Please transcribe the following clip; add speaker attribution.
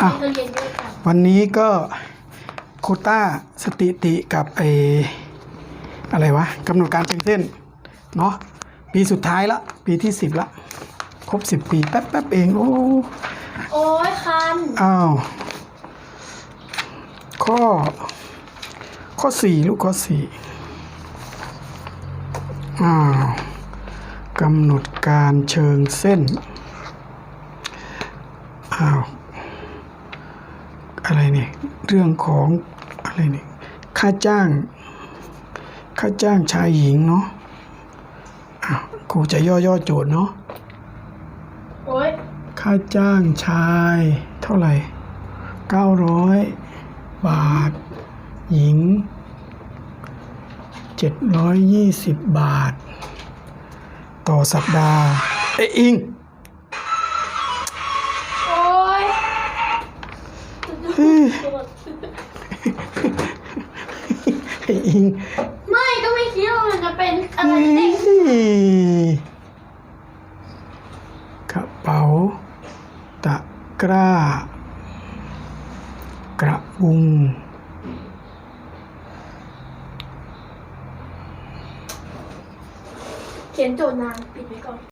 Speaker 1: อ้าว
Speaker 2: เธอเรียนด้วยกัน
Speaker 1: วันนี้ก็โควต้าสถิติกับไออะไรวะกำหนดการเชิงเส้นเนาะปีสุดท้ายละ ปีที่สิบละ ครบสิบปีแป๊บแป๊บๆเอง โอ้
Speaker 2: โอ้ยคัน
Speaker 1: อ้าว ข้อ ข้อสี่ลูกข้อสี่อ้าวกำหนดการเชิงเส้น อ้าว อะไรเนี่ยเรื่องของอะไรเนี่ยค่าจ้าง ค่าจ้างชายหญิงเนาะอ้าวครูจะย่อๆโจทย์เนาะ
Speaker 2: โอ้ย
Speaker 1: ค่าจ้างชายเท่าไหร่เก้าร้อยบาท หญิงเจ็ดร้อยยี่สิบบาท ต่อสัปดาห์ เอยอิง ไอ้อิง
Speaker 2: ไม่ก็ไม่คิดว่ามันจะเป็นอะไร
Speaker 1: เฮ้
Speaker 2: เด็ก
Speaker 1: ยกระเป๋า ตะกร้า กระบุง
Speaker 2: เขียนโจทย์นานปิดไว้ก่อน